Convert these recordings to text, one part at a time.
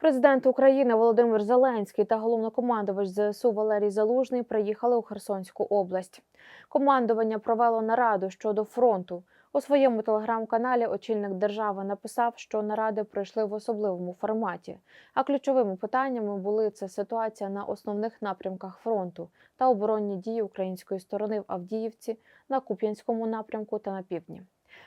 Президент України Володимир Зеленський та головнокомандувач ЗСУ Валерій Залужний приїхали у Херсонську область. Командування провело нараду щодо фронту. У своєму телеграм-каналі очільник держави написав, що наради пройшли в особливому форматі. А ключовими питаннями були це ситуація на основних напрямках фронту та оборонні дії української сторони в Авдіївці, на Куп'янському напрямку та на півдні.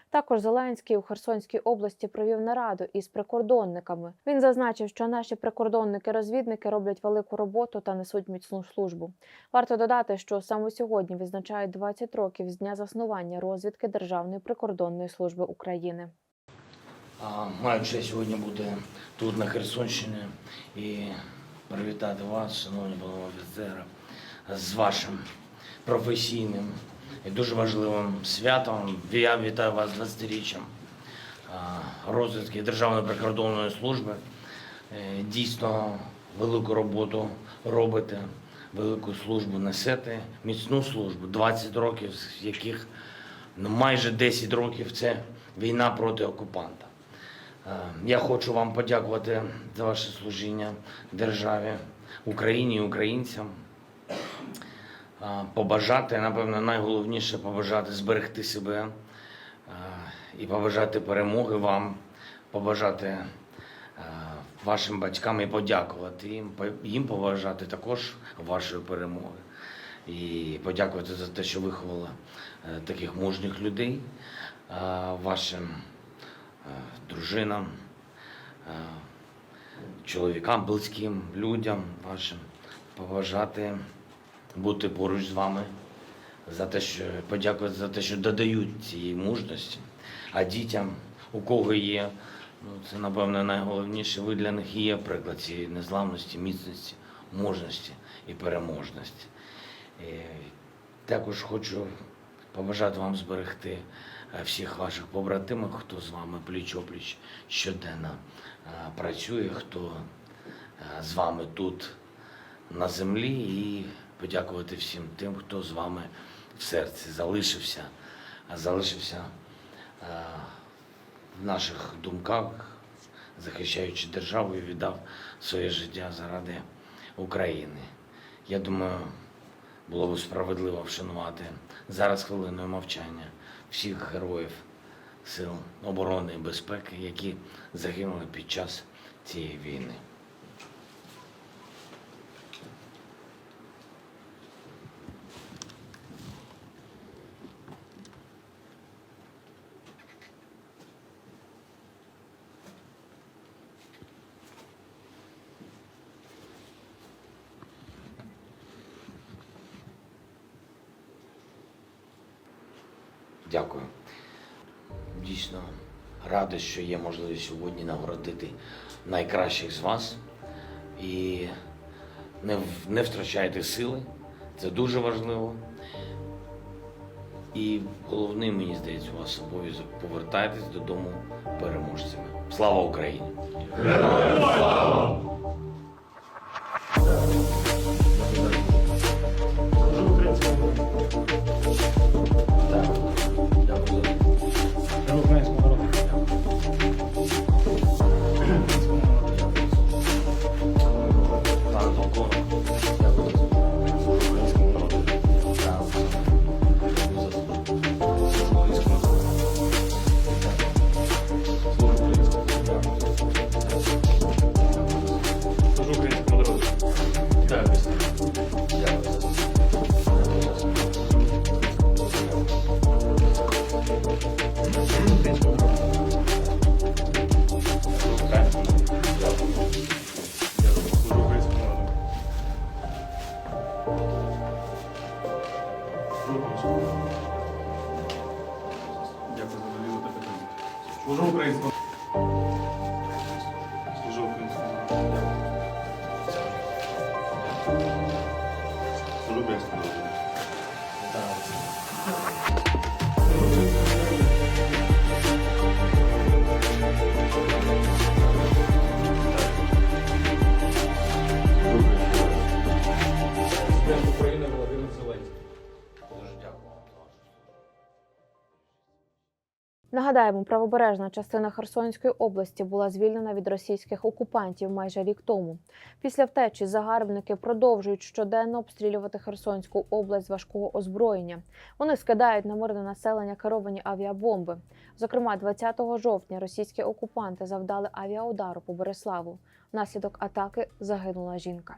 Також Зеленський у Херсонській області провів нараду із прикордонниками. Він зазначив, що наші прикордонники-розвідники роблять велику роботу та несуть міцну службу. Варто додати, що саме сьогодні відзначають 20 років з дня заснування розвідки Державної прикордонної служби України. Маю честь сьогодні бути тут, на Херсонщині, і привітати вас, шановні панове офіцери, з вашим професійним і дуже важливим святом. Я вітаю вас з 20-річчям а, розвитки Державної прикордонної служби. Е, Дійсно велику роботу робите, велику службу несете, міцну службу, 20 років, з яких ну, майже 10 років це війна проти окупанта. Е, Я хочу вам подякувати за ваше служіння державі, Україні і українцям. Побажати, напевно, найголовніше побажати зберегти себе і побажати перемоги вам, побажати вашим батькам і подякувати їм, їм побажати також вашої перемоги. І подякувати за те, що виховали е, таких мужніх людей, вашим е, дружинам, е, чоловікам, близьким людям вашим побажати бути поруч з вами, за те, що подякувати за те, що додають цієї мужності. А дітям, у кого є, ну це напевно найголовніше, ви для них є приклад цієї незламності, міцності, мужності і переможності. І також хочу побажати вам зберегти е, всіх ваших побратимів, хто з вами пліч-опліч щоденно е, працює, хто е, з вами тут на землі, і подякувати всім тим, хто з вами в серці залишився, залишився е, в наших думках, захищаючи державу і віддав своє життя заради України. Я думаю, було б справедливо вшанувати зараз хвилиною мовчання всіх героїв сил оборони і безпеки, які загинули під час цієї війни. Дякую. Дійсно радий, що є можливість сьогодні нагородити найкращих з вас. І не, не втрачайте сили, це дуже важливо. І головне, мені здається, у вас обов'язок повертайтесь додому переможцями. Слава Україні! Так. Дякую за довіру та питання. Служу українському. Служу українському. Служу українському народу. Нагадаємо, правобережна частина Херсонської області була звільнена від російських окупантів майже рік тому. Після втечі загарбники продовжують щоденно обстрілювати Херсонську область важкого озброєння. Вони скидають на мирне населення керовані авіабомби. Зокрема, 20 жовтня російські окупанти завдали авіаудару по Береславу. Внаслідок атаки загинула жінка.